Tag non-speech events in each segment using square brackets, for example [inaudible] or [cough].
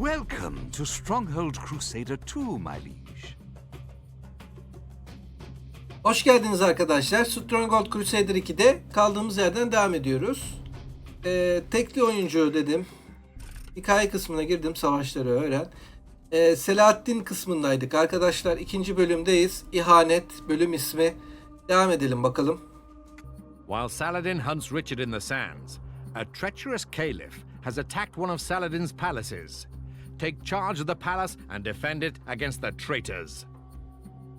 Welcome to Stronghold Crusader 2, my liege. Hoş geldiniz arkadaşlar. Stronghold Crusader 2'de kaldığımız yerden devam ediyoruz. Ee, tekli oyuncu dedim. Hikaye kısmına girdim. Savaşları öğren. Ee, Selahattin kısmındaydık arkadaşlar. ikinci bölümdeyiz. İhanet bölüm ismi. Devam edelim bakalım. While Saladin hunts Richard in the sands, a treacherous caliph has attacked one of Saladin's palaces. Take charge of the palace and defend it against the traitors.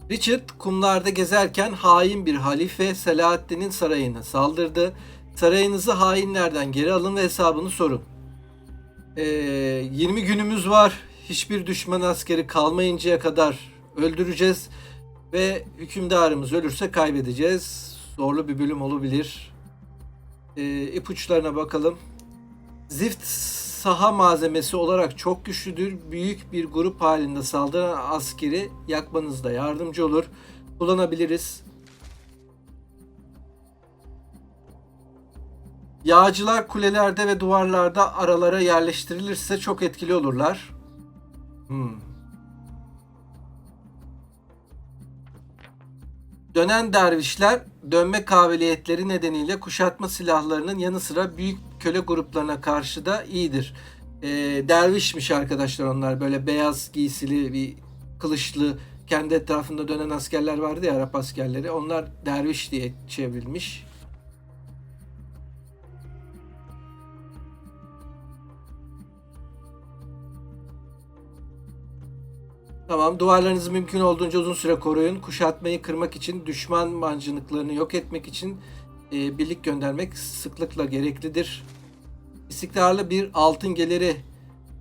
Richard kumlarda gezerken hain bir halife Selahaddin'in sarayına saldırdı. Sarayınızı hainlerden geri alın ve hesabını sorun. Ee, 20 günümüz var. Hiçbir düşman askeri kalmayıncaya kadar öldüreceğiz. Ve hükümdarımız ölürse kaybedeceğiz. Zorlu bir bölüm olabilir. Ee, ipuçlarına bakalım. Zift saha malzemesi olarak çok güçlüdür. Büyük bir grup halinde saldıran askeri yakmanızda yardımcı olur. Kullanabiliriz. Yağcılar kulelerde ve duvarlarda aralara yerleştirilirse çok etkili olurlar. Hmm. Dönen dervişler dönme kabiliyetleri nedeniyle kuşatma silahlarının yanı sıra büyük köle gruplarına karşı da iyidir. Ee, dervişmiş arkadaşlar onlar böyle beyaz giysili bir kılıçlı kendi etrafında dönen askerler vardı ya Arap askerleri onlar derviş diye çevrilmiş. Tamam duvarlarınızı mümkün olduğunca uzun süre koruyun. Kuşatmayı kırmak için düşman mancınıklarını yok etmek için e, birlik göndermek sıklıkla gereklidir. İstikrarlı bir altın geliri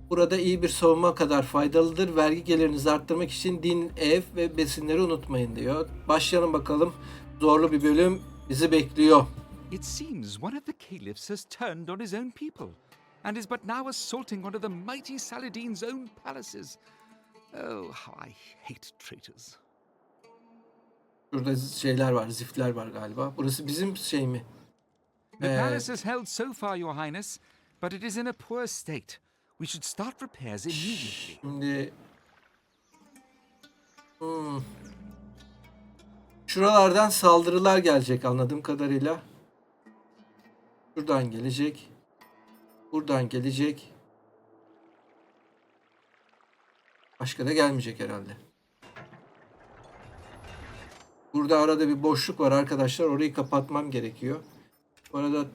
burada iyi bir savunma kadar faydalıdır. Vergi gelirinizi arttırmak için din, ev ve besinleri unutmayın diyor. Başlayalım bakalım. Zorlu bir bölüm bizi bekliyor. It seems one of the caliphs has turned on his own people and is but now assaulting one of the mighty Saladin's own palaces. Oh, how I hate traitors. Şurada şeyler var, ziftler var galiba. Burası bizim şey mi? The Eh. palace has held so far, Your Highness, but it is in a poor state. We should start repairs immediately. Şimdi Hmm. Şuralardan saldırılar gelecek anladığım kadarıyla. Şuradan gelecek. Buradan gelecek. Başka da gelmeyecek herhalde. Burada arada bir boşluk var arkadaşlar. Orayı kapatmam gerekiyor. Bu arada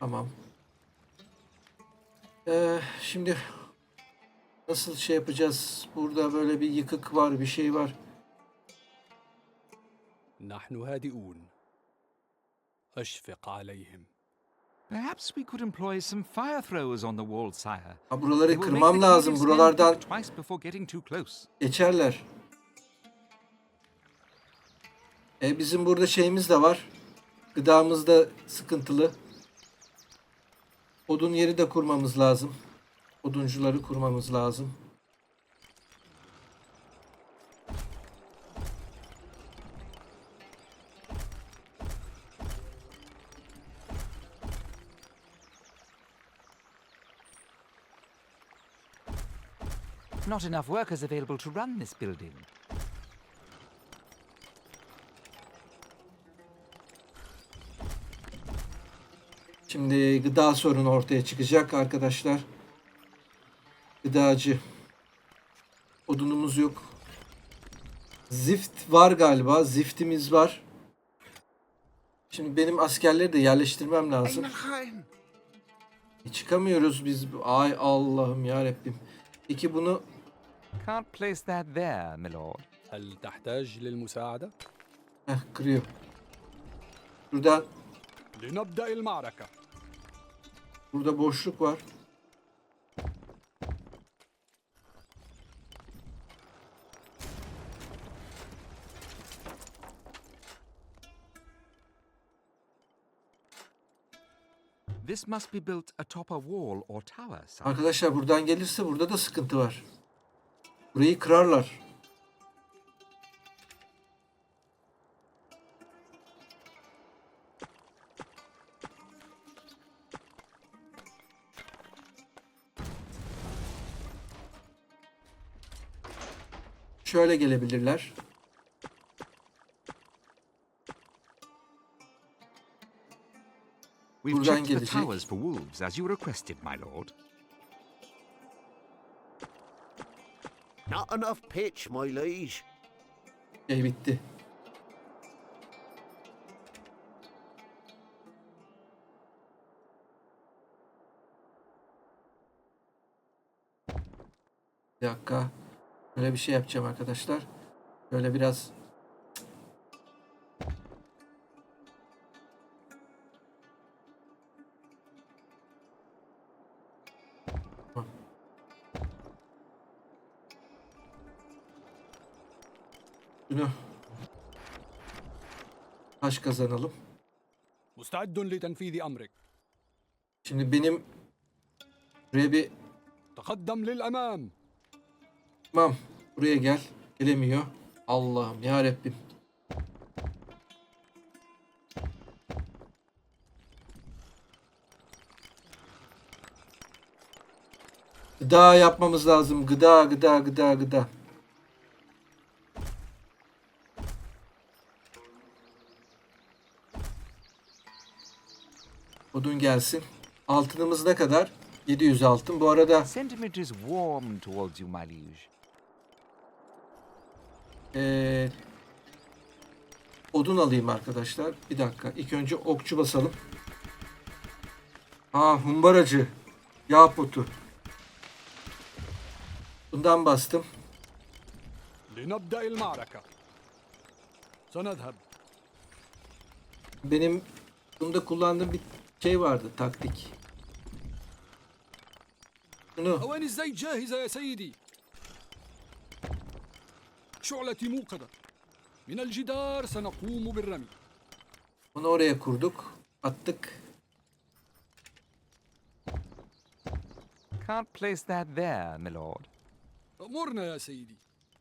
Tamam. Ee, şimdi nasıl şey yapacağız? Burada böyle bir yıkık var, bir şey var. نحن هادئون اشفق عليهم Perhaps we could employ some fire throwers on the wall, sire. Ha, They buraları will make kırmam the lazım. caliph's men Buralardan think twice before getting too close. geçerler. E, bizim burada şeyimiz de var. Gıdamız da sıkıntılı. Odun yeri de kurmamız lazım. Oduncuları kurmamız lazım. Not enough workers available to run this building. Şimdi gıda sorunu ortaya çıkacak arkadaşlar. Gıdacı. Odunumuz yok. Zift var galiba. Ziftimiz var. Şimdi benim askerleri de yerleştirmem lazım. E, çıkamıyoruz biz. Ay Allah'ım ya Rabbim. Peki bunu Can't place that there, my lord. هل تحتاج للمساعدة؟ heh, kırıyor. Burada لنبدأ المعركة burada boşluk var. This must be built atop a wall or tower, sire. Arkadaşlar buradan gelirse burada da sıkıntı var. Burayı kırarlar. Şöyle gelebilirler. Buradan gelecek. Not enough pitch, my liege. Şey bitti. Bir dakika. Böyle bir şey yapacağım arkadaşlar. Böyle biraz Günü taş kazanalım. Şimdi benim buraya bir takaddam lil. Tamam. Buraya gel. Gelemiyor. Allah'ım ya Rabbim. Gıda yapmamız lazım. Gıda, gıda, gıda, gıda. gelsin. Altınımız ne kadar? 700 altın. Bu arada Sentiment is warm towards you, my liege. Ee, odun alayım arkadaşlar. Bir dakika. İlk önce okçu basalım. Aa humbaracı. Yağ potu. Bundan bastım. لنبدأ المعركة سنذهب Benim bunda kullandığım bir şey vardı taktik. Bunu أواني الزيت جاهزة يا سيدي شعلتي موقدة من الجدار سنقوم بالرمي bunu oraya kurduk. Attık. Can't place that there, my lord. أمرنا يا سيدي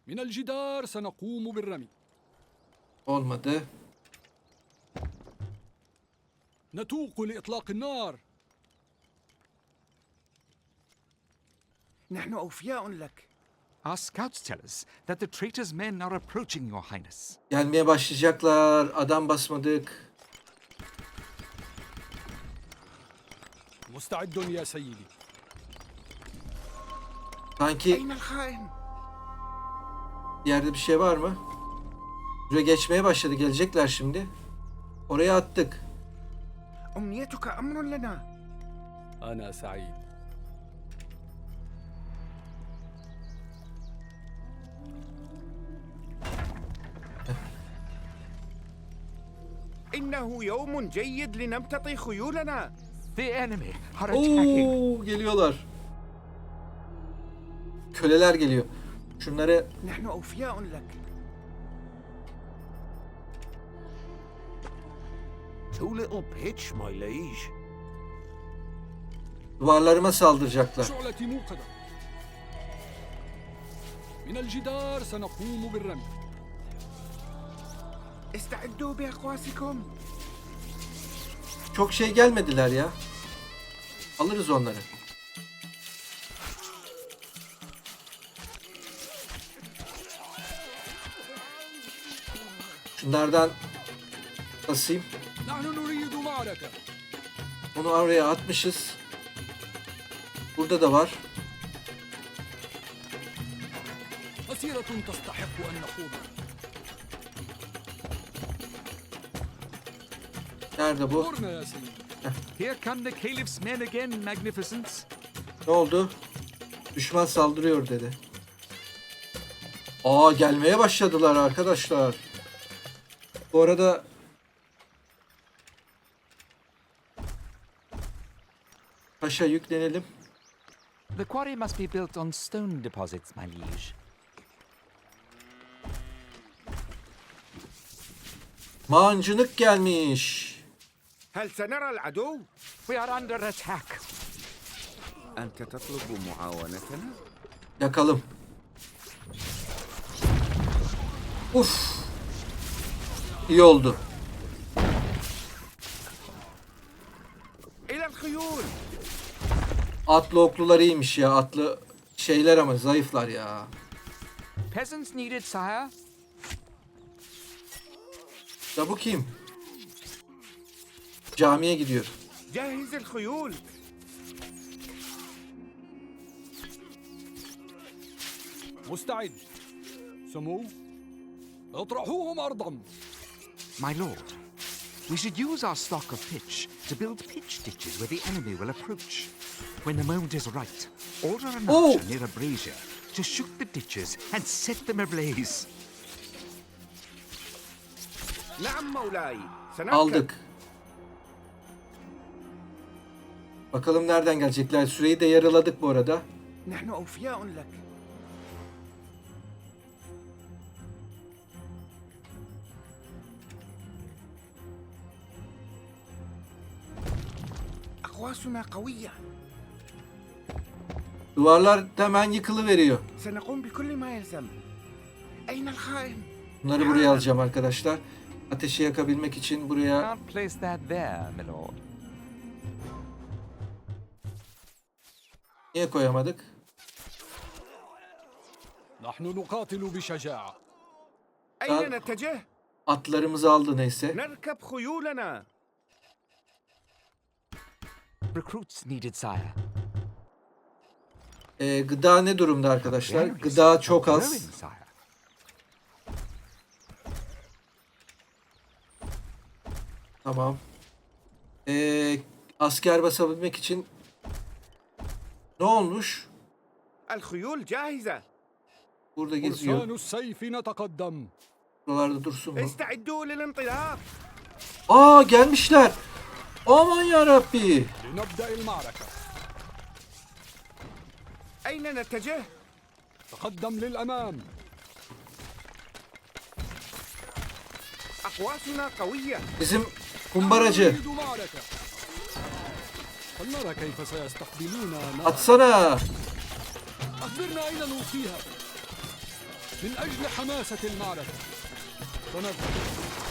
من الجدار سنقوم بالرمي Olmadı. نتوق لإطلاق النار نحن أوفياء لك. Our scouts tell us that the traitor's men are approaching, your highness. Gelmeye başlayacaklar. Adam basmadık. مستعد يا سيدي Sanki أين الخائن؟ yerde bir şey var mı? Buraya geçmeye başladı. Gelecekler şimdi. Oraya attık. أمنيتك أمر لنا. أنا سعيد إنه يوم جيد لنمتطي خيولنا. The enemy are attacking. Oo, geliyorlar. Köleler geliyor. Şunları نحن أوفياء لك. Too little pitch, my liege. duvarlarıma saldıracaklar. شعلتي موقدة من الجدار سنقوم بالرمي استعدوا بأقواسكم. Çok şey gelmediler ya. Alırız onları. Şunlardan basayım. Onu oraya atmışız. Burada da var. Nerede bu? Here come the caliph's men again, magnificent. Ne oldu? Düşman saldırıyor dedi. Aa gelmeye başladılar arkadaşlar. Bu arada Taşa yüklenelim. The quarry must be built on stone deposits, my liege. Mancınık gelmiş. هل سنرى العدو؟ We are under attack. أنت تطلب معاونتنا؟ Yakalım. Uf. İyi oldu. Atlı oklular iyiymiş ya. Atlı şeyler ama zayıflar ya. Peasants needed, sire. Da bu kim? Camiye gidiyor. جهز الخيول مستعد سمو اطرحوهم أرضا My lord, we should use our stock of pitch to build pitch ditches where the enemy will approach. When the moment is right, order an Oh! archer near a brazier to shoot the ditches and set them ablaze. نعم مولاي سنركب Aldık. Bakalım nereden gelecekler. Süreyi de yarıladık bu arada. نحن أوفياء لك أقواسنا قوية Duvarlar hemen yıkılıveriyor. Bunları buraya alacağım arkadaşlar. Ateşi yakabilmek için buraya... Niye koyamadık? Daha atlarımızı aldı neyse. Recruits needed sire. Ee, gıda ne durumda arkadaşlar? Berries Gıda are çok growing, az. sire. Tamam. Ee, asker basabilmek için ne olmuş? الخيول جاهزة Burada geziyor. فرسان السيف نتقدم Buralarda dursun mu? استعدوا للانطلاق Aa gelmişler. Aman ya Rabbi. لنبدأ المعركة أين نتجه؟ تقدم للأمام أقواسنا قوية Bizim kumbaracı. نريد معركة فلنرى كيف سيستقبلونا. Atsana. أخبرنا أين نوصيها من أجل حماسة المعركة سنذهب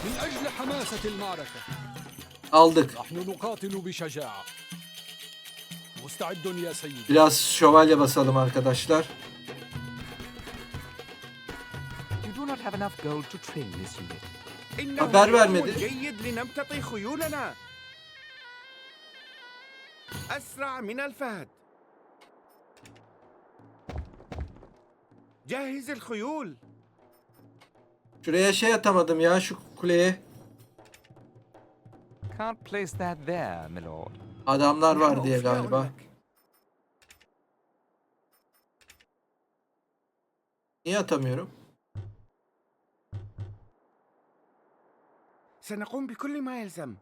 من أجل حماسة المعركة Aldık. نحن نقاتل بشجاعة Biraz şövalye basalım arkadaşlar. You do not have enough gold to train this unit. إنه haber يوم vermedi. جيد لنمتطي خيولنا أسرع من الفهد جهز الخيول Şuraya şey atamadım ya şu kuleye. Can't place that there, my lord. Adamlar var نحن diye أوفياء galiba. لك. Niye atamıyorum? سنقوم بكل ما يلزم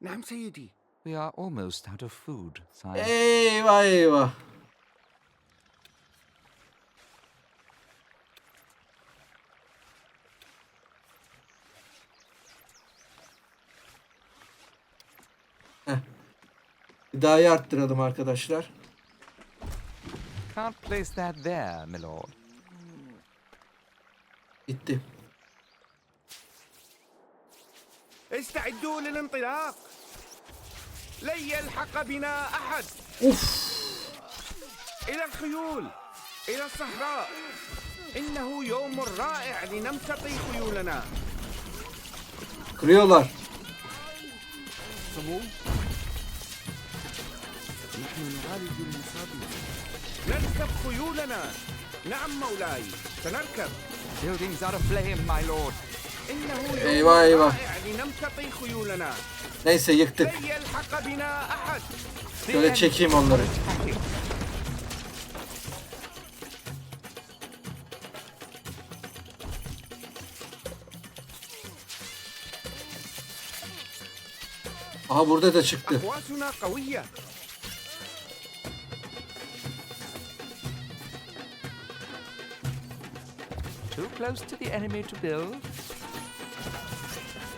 نعم سيدي We are almost out of food, sire. Eyvah eyvah. Gıdayı arttıralım arkadaşlar. Can't place that there, my lord. Bitti. استعدوا للانطلاق لن يلحق بنا أحد Uf. إلى الخيول إلى الصحراء إنه يوم رائع لنمتطي خيولنا Kırıyorlar. سمو نحن نعالج المصابين نركب خيولنا نعم مولاي سنركب Buildings are aflame, my lord. إنه يوم أيوة، أيوة. رائع لنمتطي خيولنا Neyse yıktık. لن يلحق بنا أحد The Şöyle enemy çekeyim onları. attacking. Aha burada da çıktı. close to the enemy to build.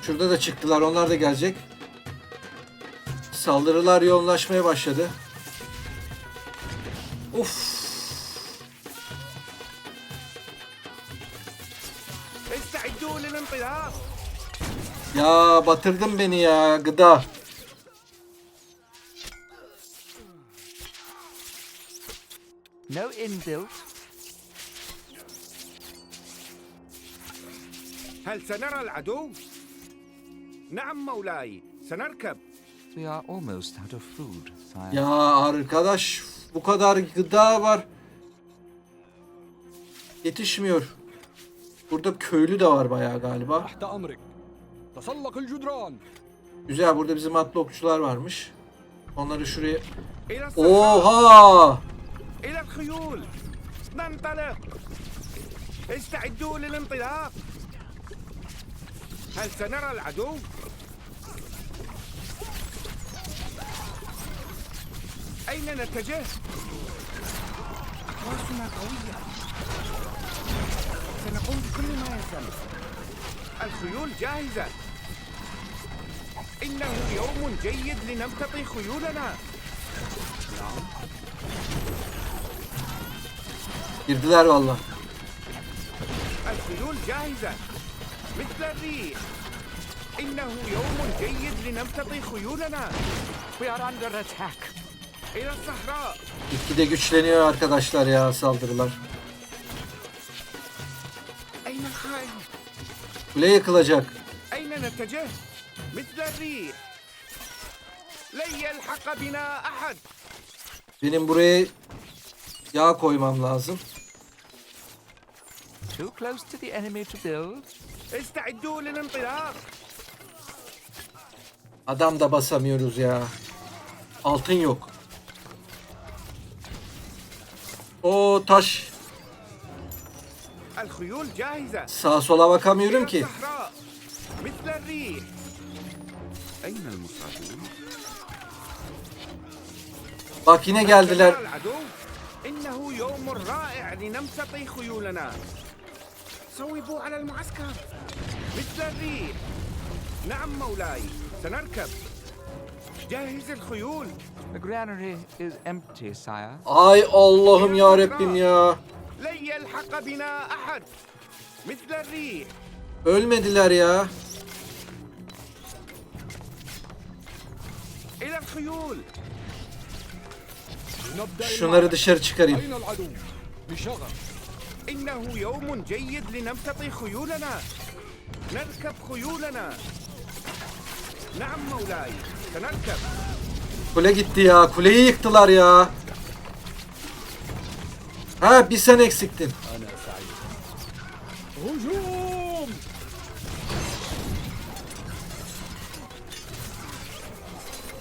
Şurada da çıktılar. Onlar da gelecek. Saldırılar yoğunlaşmaya başladı. Of. Ya batırdın beni ya gıda. No inbuilt هل سنرى العدو؟ نعم مولاي سنركب We are almost out of food, sire. Ya arkadaş bu kadar gıda var. Yetişmiyor. Burada köylü de var bayağı galiba. تحت أمرك تسلق الجدران Güzel burada bizim atlı okçular varmış. Onları şuraya... إلى الصحراء Oha! إلى الخيول ننطلق استعدوا للانطلاق هل سنرى العدو؟ أين نتجه؟ أقواسنا قوية سنقوم بكل ما يلزم الخيول جاهزة إنه يوم جيد لنمتطي خيولنا Girdiler valla. الخيول جاهزة مثل الريح إنه يوم جيد لنمتطي خيولنا We are under attack. إلى الصحراء Gitgide güçleniyor arkadaşlar ya saldırılar. أين الخائن؟ Kule yıkılacak. أين نتجه؟ مثل الريح لن يلحق بنا أحد Benim buraya yağ koymam lazım. Too close to the enemy to build. استعدوا للانطلاق Adam da basamıyoruz ya. Altın yok. O taş. الخيول جاهزة Sağa sola bakamıyorum إلى ki. الصحراء مثل الريح أين المصابون؟ Bak yine geldiler. سنرى العدو إنه يوم رائع لنمتطي خيولنا صوبوا على المعسكر مثل الريح نعم مولاي سنركب جهز الخيول The granary is empty, sire. Ay Allah'ım ya Rabbim ya. لن يلحق بنا أحد مثل الريح Ölmediler ya. إلى الخيول نبدأ Şunları المعركة. dışarı çıkarayım. أين العدو؟ بشغف إنه يوم جيد لنمتطي خيولنا نركب خيولنا نعم مولاي سنركب Kule gitti ya. Kuleyi yıktılar ya. Ha bir sen eksiktin. أنا سعيد هجوم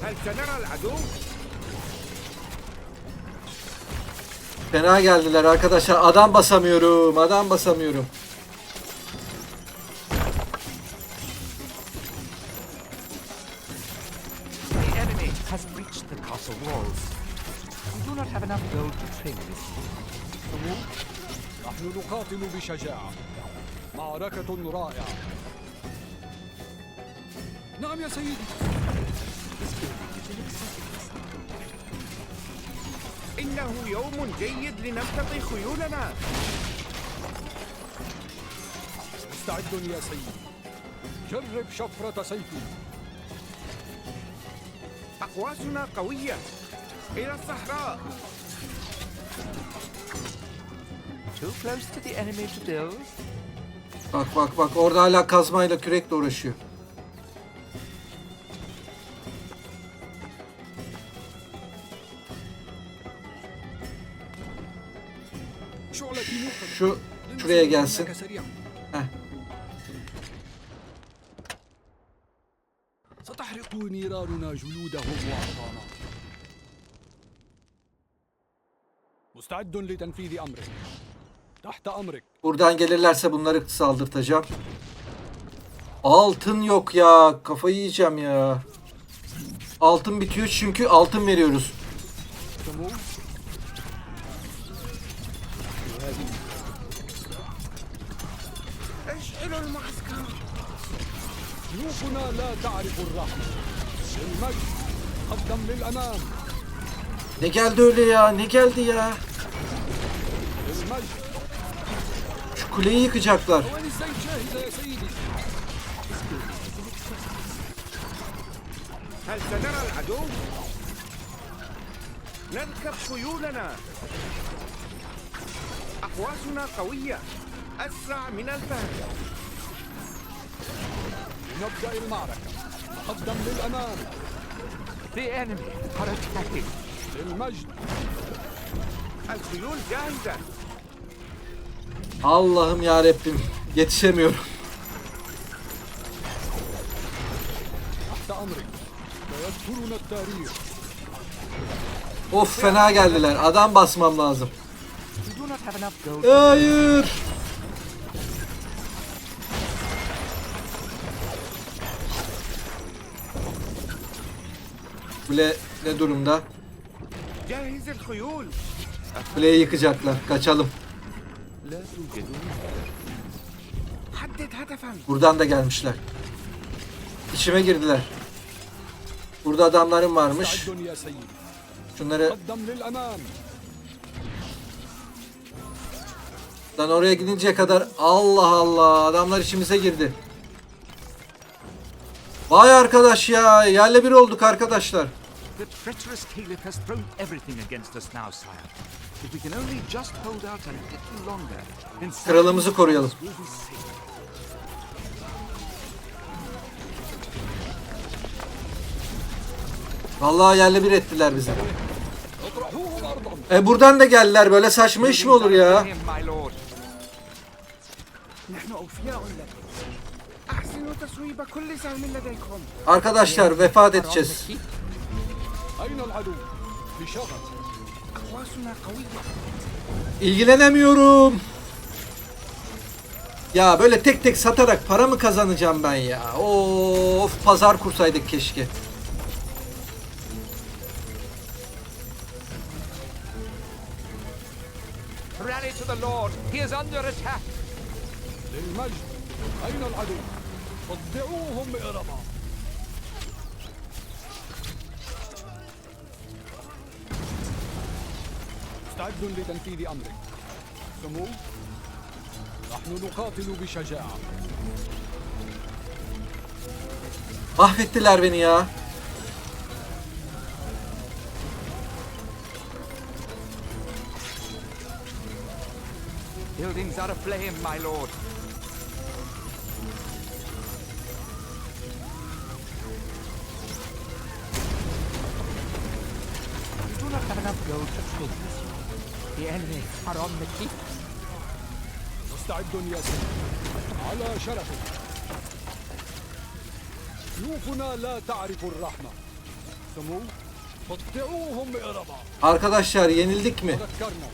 هل سنرى العدو؟ Fena geldiler arkadaşlar. Adam basamıyorum. Adam basamıyorum. The enemy has breached the castle walls. We do not have enough gold to trade with you. نحن نقاتل بشجاعة معركة رائعة نعم يا سيدي إنه يوم جيد لنمتطي خيولنا مستعد يا سيدي جرب شفرة سيفي أقواسنا قوية إلى الصحراء Too close to the enemy to build. Bak bak bak. Orada hala kazmayla kürekle uğraşıyor. şuraya gelsin. هناك سريعا Heh. ستحرق نيراننا جيودهم وأعضانا مستعد لتنفيذ أمرك تحت أمرك Buradan gelirlerse bunları saldırtacağım. Altın yok ya. Kafayı yiyeceğim ya. Altın bitiyor çünkü altın veriyoruz. سمو اشعلوا المعسكر سيوفنا لا تعرف الرحمة للمجد قدم للأمام Ne geldi öyle ya? Ne geldi ya? للمجد Şu kuleyi yıkacaklar. أواني الزيت جاهزة يا سيدي هل سنرى العدو؟ نركب خيولنا أقواسنا قوية أسرع من الفهد نبدأ المعركة تقدم للأمام The enemy are attacking. للمجد الخيول جاهزة Allah'ım ya Rabbim yetişemiyorum. تحت أمرك سيذكرنا التاريخ Of fena geldiler. Adam basmam lazım. We do not have enough gold. Hayır. Kule ne durumda? Kuleyi yıkacaklar. Kaçalım. Buradan da gelmişler. İçime girdiler. Burada adamlarım varmış. Şunları... Lan oraya gidinceye kadar Allah Allah adamlar içimize girdi. Vay arkadaş ya yerle bir olduk arkadaşlar. The treacherous Caliph has thrown everything against us now, sire. If we can only just hold out a little longer, then Kralımızı koruyalım. will be safe. Vallahi yerle bir ettiler bizi. اطرحوهم أرضا E buradan da geldiler böyle saçma iş mi olur ya? Him, my lord. نحن أوفياء لك أحسنوا تصويب كل سهم لديكم Arkadaşlar vefat edeceğiz. أين العدو؟ بشغف أقواسنا قوية İlgilenemiyorum. Ya böyle tek tek satarak para mı kazanacağım ben ya? Of pazar kursaydık keşke. Rally to the lord. He is under attack. للمجد أين العدو؟ صدعوهم بإربا مستعد لتنفيذ أمرك سمو نحن نقاتل بشجاعة Mahvettiler beni ya. Buildings are aflame, my lord. We do not have enough gold to trade this. The enemy are on the keep. مستعد يا سيدي على شرفك سيوفنا لا تعرف الرحمة سمو قطعوهم بإربا Arkadaşlar yenildik mi? تذكرنا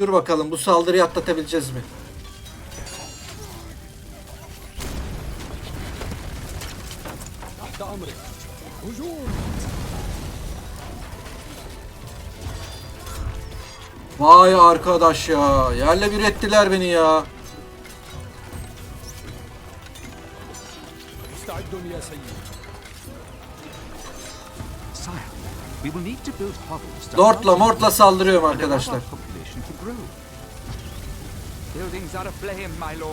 Dur bakalım bu saldırıyı atlatabileceğiz mi? تحت أمرك هجوم Vay arkadaş ya. Yerle bir ettiler beni ya. Lord'la mortla saldırıyorum arkadaşlar.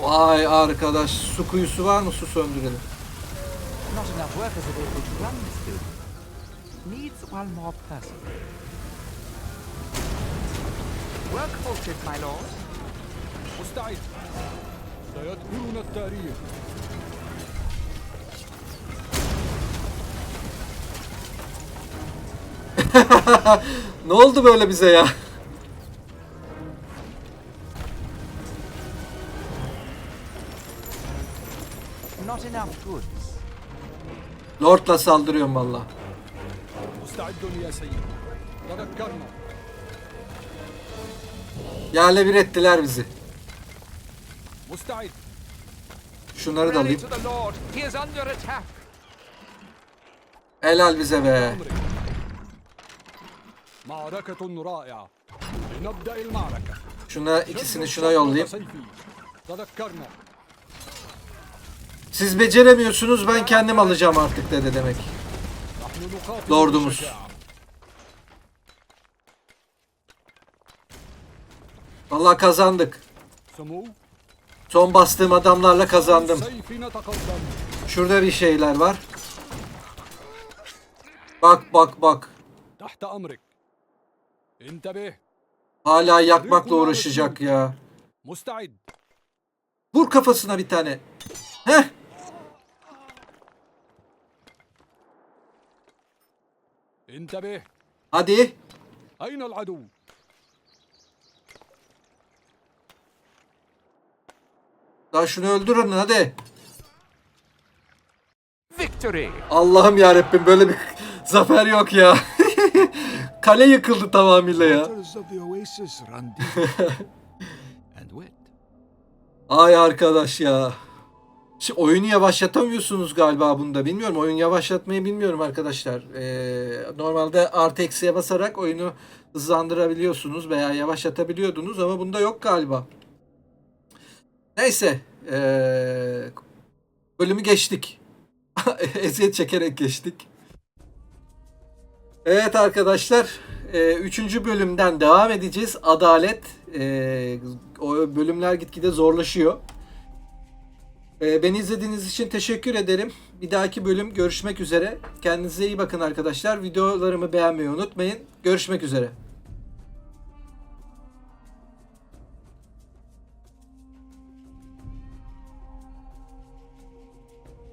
Vay arkadaş su kuyusu var mı su söndürelim. Not enough workers available to run this building. Needs one more person. Work halted, my lord. مستعد سيذكرنا التاريخ Ne oldu böyle bize ya? Not enough goods. Lord'la saldırıyorum valla. Yerle bir ettiler bizi. Şunları da alayım. Helal bize be. Şuna ikisini şuna yollayayım. Siz beceremiyorsunuz ben kendim alacağım artık dedi demek. Lordumuz. Vallahi kazandık. Son bastığım adamlarla kazandım. Şurada bir şeyler var. Bak bak bak. Hala yakmakla uğraşacak ya. Vur kafasına bir tane. Heh. Hadi. Daha şunu öldürün hadi. Victory! Allah'ım ya böyle bir [laughs] zafer yok ya. [laughs] Kale yıkıldı tamamıyla ya. [laughs] Ay arkadaş ya. Şimdi oyunu yavaşlatamıyorsunuz galiba bunda. Bilmiyorum. Oyun yavaşlatmayı bilmiyorum arkadaşlar. Ee, normalde artı eksiye basarak oyunu hızlandırabiliyorsunuz veya yavaşlatabiliyordunuz ama bunda yok galiba. Neyse. ee, bölümü geçtik. [laughs] Eziyet çekerek geçtik. Evet arkadaşlar. ee, üçüncü bölümden devam edeceğiz. Adalet. ee, o bölümler gitgide zorlaşıyor. Ee, beni izlediğiniz için teşekkür ederim. Bir dahaki bölüm görüşmek üzere. Kendinize iyi bakın arkadaşlar. Videolarımı beğenmeyi unutmayın. Görüşmek üzere.